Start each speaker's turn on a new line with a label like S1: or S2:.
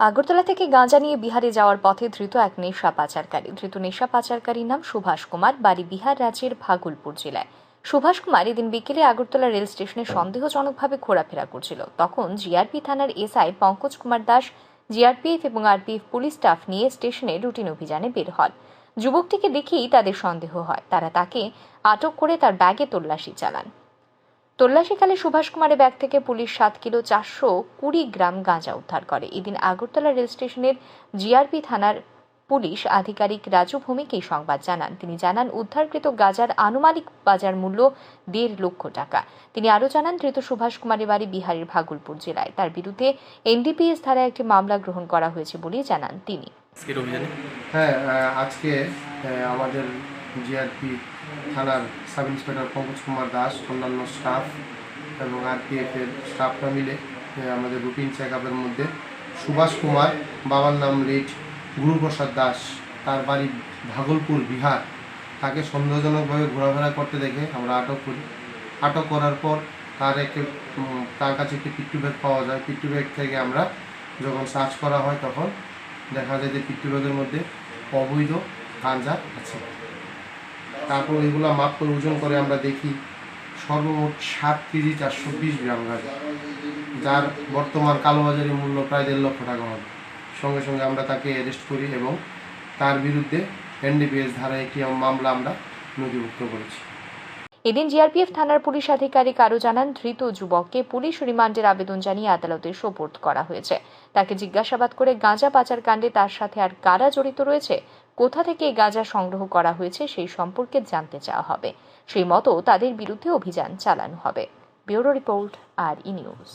S1: আগরতলা থেকে গাঁজা নিয়ে বিহারে যাওয়ার পথে ধৃত এক নেশা পাচারকারী। ধৃত নেশা পাচারকারীর নাম সুভাষ কুমার, বাড়ি বিহার রাজ্যের ভাগলপুর জেলায়। সুভাষ কুমার এদিন বিকেলে আগরতলা রেল স্টেশনে সন্দেহজনকভাবে ঘোরাফেরা করছিল। তখন জিআরপি থানার এসআই পঙ্কজ কুমার দাস, জিআরপিএফ এবং আরপিএফ পুলিশ স্টাফ নিয়ে স্টেশনে রুটিন অভিযানে বের হন। যুবকটিকে দেখেই তাদের সন্দেহ হয়। তারা তাকে আটক করে তার ব্যাগে তল্লাশি চালান। তল্লাশিকালে সুভাষ কুমারের ব্যাগ থেকে পুলিশ সাত কিলো চারশো কুড়ি গ্রাম গাঁজা উদ্ধার করে। এদিন আগরতলা রেল স্টেশনের জিআরপি থানার পুলিশ আধিকারিক রাজু ভৌমিক এই সংবাদ জানান। তিনি জানান উদ্ধারকৃত গাজার আনুমানিক বাজার মূল্য দেড় লক্ষ টাকা। তিনি আরও জানান ধৃত সুভাষ কুমারের বাড়ি বিহারের ভাগলপুর জেলায়। তার বিরুদ্ধে এনডিপিএস ধারায় একটি মামলা গ্রহণ করা হয়েছে বলে জানান তিনি।
S2: হ্যাঁ আজকে আমাদের জিআরপি থানার সাব ইন্সপেক্টর পঙ্কজ কুমার দাস, অন্যান্য স্টাফ এবং আরপিএফের স্টাফরা মিলে আমাদের রুটিন চেক আপের মধ্যে সুভাষ কুমার, বাবার নাম লেট গুরুপ্রসাদ দাস, তার বাড়ি ভাগলপুর, বিহার। তাকে সন্দেহজনকভাবে ঘোরাফেরা করতে দেখে আমরা আটক করি। আটক করার পর তার একটি তার কাছে একটি পিট্টু ব্যাগ পাওয়া যায়। পিট্টু ব্যাগ থেকে আমরা যখন সার্চ করা হয় তখন দেখা যায় যে পিট্টু ব্যাগের মধ্যে অবৈধ গাঁজা আছে। তারপর এগুলো মাপ করে ওজন করে আমরা দেখি সর্বমোট সাত কেজি চারশো বিশ গ্রাম গাঁজা যার বর্তমান কালোবাজারি মূল্য প্রায় দেড় লক্ষ টাকা হবে। সঙ্গে সঙ্গে আমরা তাকে অ্যারেস্ট করি এবং তার বিরুদ্ধে এনডিপিএস ধারায় একটি মামলা আমরা নথিভুক্ত করেছি।
S1: এদিন জিআরপিএফ থানার পুলিশ আধিকারিক আরও জানান, ধৃত যুবককে পুলিশ রিমান্ডের আবেদন জানিয়ে আদালতে সোপর্দ করা হয়েছে। তাকে জিজ্ঞাসাবাদ করে গাঁজা পাচার কাণ্ডে তার সাথে আর কারা জড়িত রয়েছে, কোথা থেকে গাঁজা সংগ্রহ করা হয়েছে সেই সম্পর্কে জানতে চাওয়া হবে। সেই মতো তাদের বিরুদ্ধে অভিযান চালানো হবে। Bureau report, R E news.